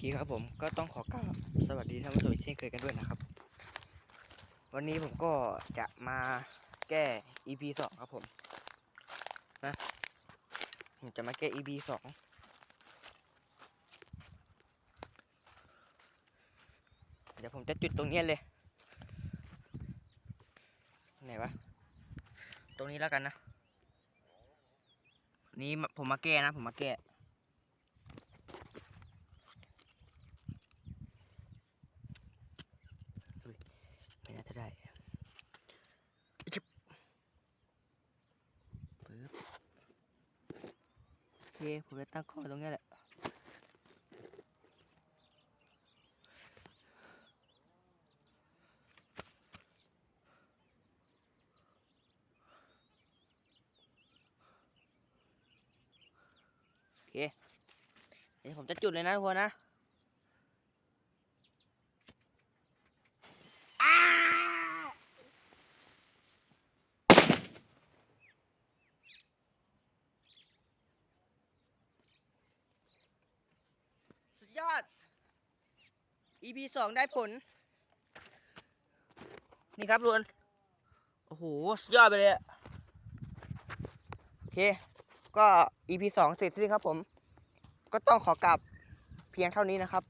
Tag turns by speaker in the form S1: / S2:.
S1: เคครับผมก็ต้องขอกราบสวัสดีท่านผู้ชมอีกเช่นเคยกันด้วยนะครับ วันนี้ผมก็จะมาแก้ EP สองครับผมนะผมจะมาแก้ EP สองเดี๋ยวผมจะจุดตรงนี้เลยไหนวะตรงนี้แล้วกันนะ นี้ผมมาแก้นะ ผมมาแก้ ไม่น่าจะได้จึ๊บปึ๊บโอ เค ผมจะตั้งข้อตรงนี้แหละ โอเค เดี๋ยวผมจะจุดเลยนะทุกคนนะ สุดยอด EP สองได้ผล นี่ครับทุกคนโอ้โหสุดยอดไปเลยโอเค ก็ EP สองเสร็จสิ้นครับผม ก็ต้องขอกลับเพียงเท่านี้นะครับ